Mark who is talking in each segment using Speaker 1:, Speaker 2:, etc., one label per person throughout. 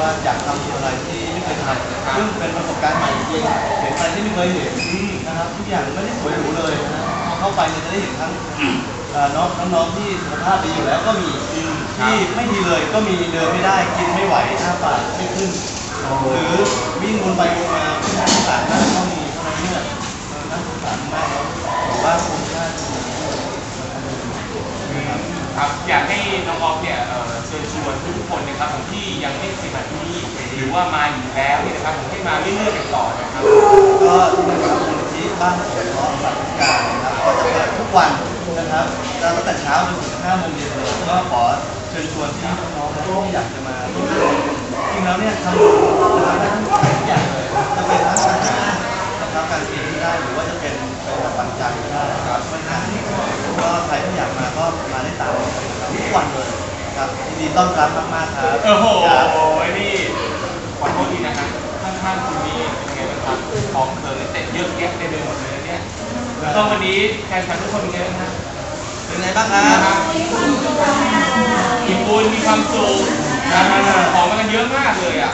Speaker 1: ว่าอยากทำอะไรที่ไม่เคยทำซึ่งเป็นประสบการณ์ใหม่จริงเห็นอะไรที่ไม่เคยเห็นนะครับทุกอย่างไม่ได้สวยหรูเลยนะเข้าไปเนี่ยจะได้เห็นทั้งน้องน้องที่สุขภาพดีอยู่แล้วก็มีที่ไม่ดีเลยก็มีเดินไม่ได้กินไม่ไหวหน้าปากไม่ขึ้นหรือวิ่งวนไปวนมาที่น่าสงสารมากก็มีเท่านั้นเนี่ยน่าสงสารมากแล้วผมว่าคงน่าจะมีครับ
Speaker 2: ครับอยากให้น้องออฟเนี่ย เชิญชวนทุกคนนะครับผมที่ยังไม่เคยมาที่นี่หรือว่ามาอยู่แล้วเนี่ยนะครับผมให้มาเรื่อยๆกันต่อนะครับ
Speaker 1: ก็ที่นะครับมูลนิธิบ้านสวนล้อมสัตว์การนะครับก็จะเปิดทุกวันนะครับตั้งแต่เช้าจนถึง5โมงเย็นเลยก็ขอเชิญชวนที่น้องๆที่อยากจะมาร่วมงานจริงแล้วเนี่ยทำนะครับทุกอย่างเลยจะเป็นทั้งอาหารนะครับการกินที่ได้หรือว่าจะเป็นเป็นปัจจัยก็ได้นะครับไม่นานก็ใครที่อยากมาก็มาได้ตามทุกวันเลย ครับยินดีต้อนรับมากๆครับ
Speaker 2: โอ้โห
Speaker 1: ครับ
Speaker 2: นี่ขอโทษทีนะครับข้างๆคุณนี่เป็นไงบ้างครับของเธอเต็มเยอะแยะเต็มไปหมดเลยเนี่ยแล้วก็วันนี้แฟนคลับทุกคนเป็นไงบ้างครับ
Speaker 1: เป็นไงบ้างครับ
Speaker 2: อิ่มบุญมีความสุขนะของมากันเยอะมากเลยอะ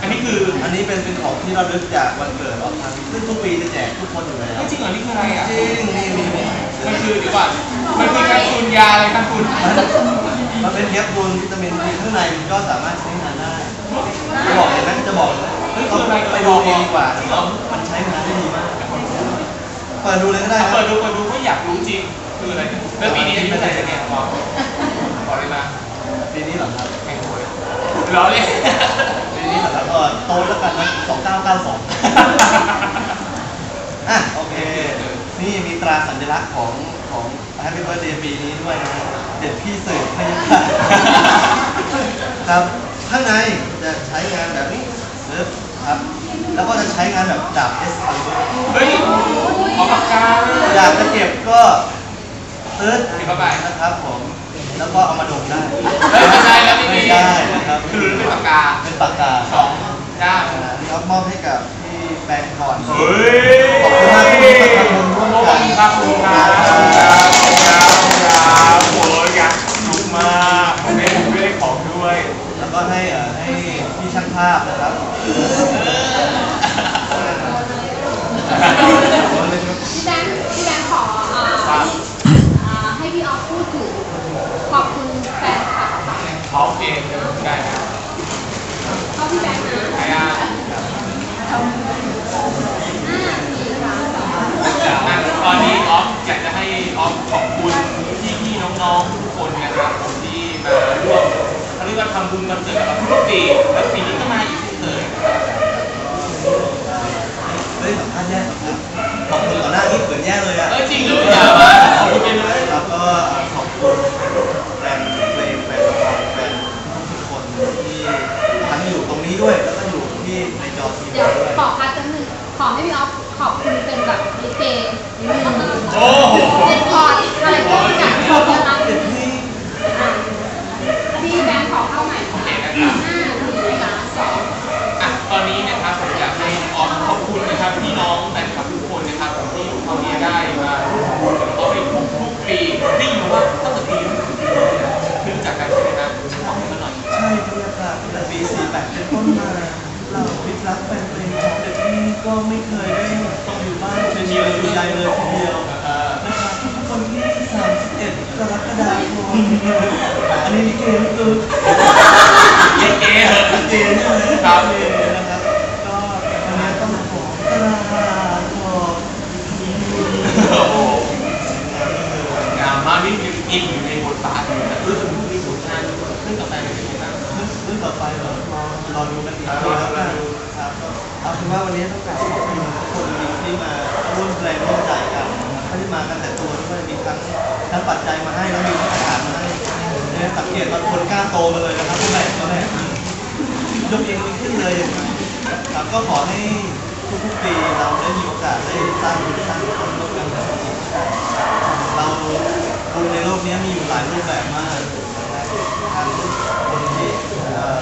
Speaker 2: อันนี้คือ
Speaker 1: อันนี้เป็นเป็นของที่เราลึกจากวันเกิดออฟทางซึ่งทุกปีจะแจกทุกคนอยู่แล้ว
Speaker 2: เฮ้ยจริงเหรอนี่คืออะไรอะ
Speaker 1: จริงนี่นี่นี่
Speaker 2: มันคือเดี๋ยวก่อนมันคือการคุณยาอะไรครับคุณ
Speaker 1: มันเป็นแคปซูลวิตามินที่ข้างในมันก็สามารถใช้งานได้ จะบอกเลยนะจะบอกเลยต้องไปดูเองดีกว่าแล้วมันใช้งานได้ดีมากเปิดดูเลยก็ได้ค
Speaker 2: เปิ
Speaker 1: รั
Speaker 2: ด
Speaker 1: บ
Speaker 2: ดูเปิดดูก็อยากรู้จริง คืออะไรแล้วปีนี้อายุเท่าไหร่แล้วเนี่ยบอกบอกเลยมา
Speaker 1: ปีนี้เหรอครับ
Speaker 2: แข่งหวยเหรอเนี่ย
Speaker 1: ปีนี้เหรอครับเออโตแล้วกันนะสองเก้าเก้าสองอะโอเค นี่มีตราสัญลักษณ์ของของ Happy Birthday ปีนี้ด้วยนะฮะ เด็ดพี่สื่อพยาค่ะครับข้างในจะใช้งานแบบนี้ลึกครับ แล้วก็จะใช้งานแบบดาบ S อ l
Speaker 2: เฮ้ยขอปากกา
Speaker 1: อยากจะเก็บก็ตื้ด
Speaker 2: เก็บเข้าไป
Speaker 1: นะครับผม แล้วก็เอามาดมได้
Speaker 2: เฮ้ยไม่ได้แล้วนี่
Speaker 1: ไม่ได้นะครับ
Speaker 2: คือเป็นปากกา
Speaker 1: เป็นปากกา
Speaker 2: สองด้าม
Speaker 1: อ่านี่ครับมอบให้กับพี่แบงค์ทอน
Speaker 2: เฮ้ย
Speaker 1: ขอบคุณมากที่มาทำบุญร่วม
Speaker 2: ขอบ
Speaker 1: กัน
Speaker 2: คุณครับขอบคุณครับขอบคุณครับขอบคุณครับครับโอ้ยอยากลุกมากผมได้ผมไม่ได้ของด้วย
Speaker 1: แล้วก็ให้เอ่อให้พี่ช่างภาพนะครับ
Speaker 3: พี่แบงค์พี่แบงค์ขอเอ่อ
Speaker 2: ครับ
Speaker 3: เอ่อให้พี่ออฟพูดถึงขอบคุณแฟนคลับค่ะ
Speaker 2: เขาเองได้ไหม
Speaker 3: เข้าพี่แบงค์นะ
Speaker 2: ใครอะ
Speaker 3: ห้าสี่สามสอง
Speaker 2: อะตอนนี้ออฟอยากจะให้ออฟขอบคุณพี่ๆน้องๆทุกคนนะครับผมที่มาร่วมเขา เรียกว่าทำบุญวันเกิดกับเราทุกปีแล้วปีนี้ก็มาอีกเช่นเคย
Speaker 1: เฮ้ยสัมภาษณ์แย่ขอบคุณต่อหน้าที่เขินแย่เลยอะ
Speaker 2: เออจริงหรออย่ามาขอบคุณไปเลย
Speaker 1: แล้วก็ขอบคุณแฟนเพลงแฟนละครแฟนทุกคนที่ทั้งอยู่ตรงนี้ด้วยแล้วก็อยู่ที่ในจอทีวี
Speaker 3: เดี๋ยว
Speaker 1: ด้วย
Speaker 3: ขอพักกันหนึ่งขอให้พี่ออฟขอบคุณเป็นแบ
Speaker 2: บลิเกนิดนึง ก็ไม่
Speaker 1: เคยได้ต้องอยู่บ้านเฉยๆอยู่ใยเลยทีเดียวนะครับทุกคนที่31กรกฎาคมอันนี้ลิเกนี่คือ
Speaker 2: เย้เก๋เหรอ
Speaker 1: ลิเกใช่ไหม
Speaker 2: ครับ
Speaker 1: ลิเกนะครับ ก็วันนี้ต้องขอกราบขอบ
Speaker 2: โอ้โหงามมากนี่คืออินอยู่ในบทบาทอยู่นะรู้สึกมีผลงานขึ้นกับแฟนเป็นยังไงบ้าง
Speaker 1: เรื่องต่อไปเหรอรอรอดูกันอีกทีแล้วกันครับ เอาเป็นว่าวันนี้ต้องกราบขอบคุณทุกคนที่มาร่วมแรงร่วมใจกันไม่ได้มากันแต่ตัวด้วยมีทั้งทั้งปัจจัยมาให้แล้วมีทั้งอาหารมาให้เนี่ยสังเกตบางคนกล้าโตมาเลยนะครับผู้แบกก็แบกยกเองไม่ขึ้นเลยครับก็ขอให้ทุกๆปีเราได้มีโอกาสได้สร้างบุญสร้างคนร่วมกันแบบนี้เราบุญในโลกนี้มีอยู่หลายรูปแบบมากทั้งคนที่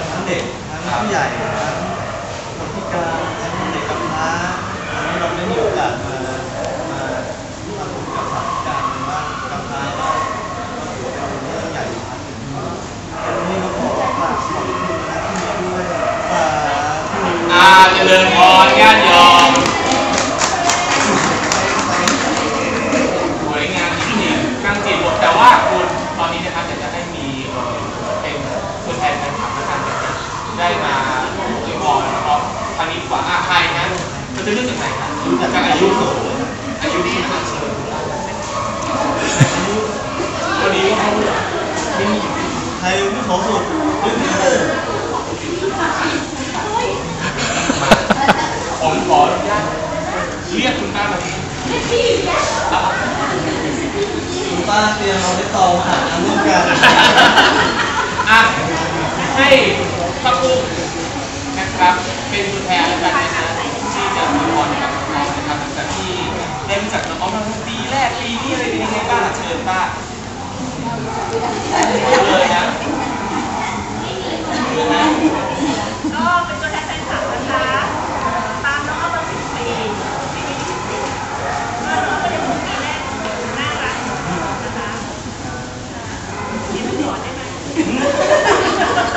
Speaker 1: ทั้งเด็กทั้งผู้ใหญ่ทั้ง คนพิการทั้งเด็กกำพร้าวันนี้เราได้มีโอกาสมามาทำบุญกับสัตว์พิการบ้างกำพร้าบ้างก็ถือว่าเป็นเรื่องใหญ่อยู่ครับวันนี้ก็ขอกราบขอบคุณนะที่มีด้วย
Speaker 2: เจริญพรญาติโยมสวยงามจริงๆตั้งจิตหมดแต่ว่าคุณตอนนี้นะครับอยากจะให้มีเออเป็นตัวแทนแฟนคลับนะครับได้มา จะเลือกจากไหนครับ
Speaker 1: จา
Speaker 2: ก
Speaker 1: อายุ
Speaker 2: ยุ
Speaker 1: สูง
Speaker 2: อายุนี่นะครับเชิญวันนี้เขาไม่มีอยู่
Speaker 1: ใครอายุสูงสุดยกมือ
Speaker 2: ผมขอเรียกคุณป้ามา
Speaker 1: คุณป้าเตรียมเอาไปตองหาร่วมกันะ
Speaker 2: คะเรี
Speaker 4: ยนสอนได้ไหม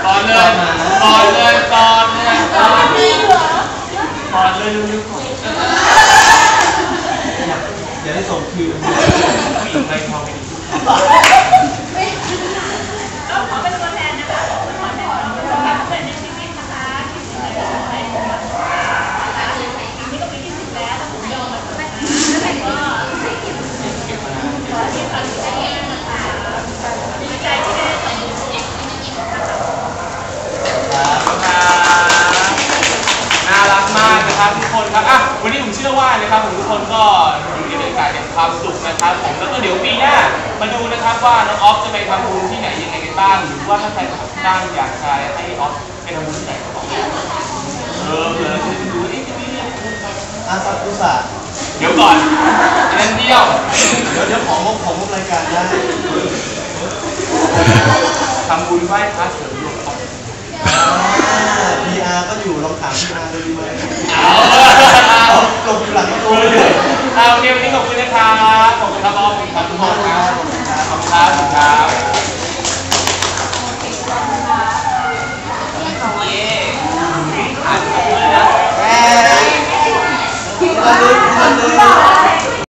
Speaker 2: ก่อนเลยก่อนเลยก่อนเลยก่อนเลยก่อนเลยเร็วๆอน
Speaker 1: อย่าได้ส่งคิว
Speaker 2: ผู้หญิงไม่ชอบไม่ดี
Speaker 4: เดี๋ยว
Speaker 2: ปีหน้ามาดูนะครับว่าน้องออฟจะไปทำบุญที่ไหนยังไงกันบ้างหรือว่าถ้าใครตั้งอยากจะให้ออฟไปทำบุญที่ไหนก็บอกได้เออเผื่อจะดูนี่จะมีเรื่องคุณ
Speaker 1: อาซากุสะ
Speaker 2: เดี๋ยวก่อนเล่นเดียว
Speaker 1: เดี๋ยวเดี๋ยวของมุกของมุกรายการได้
Speaker 2: ทำบุญไหว้พระเสริมดวงออ
Speaker 1: พีอาร์ก็อยู่ลองถามพีอาร์ดูดีไหมเ
Speaker 2: อา
Speaker 1: ลงอยู่หลังตัวเลย
Speaker 2: เอาโอเควันนี้ขอบคุณนะครับขอบคุณครับออฟ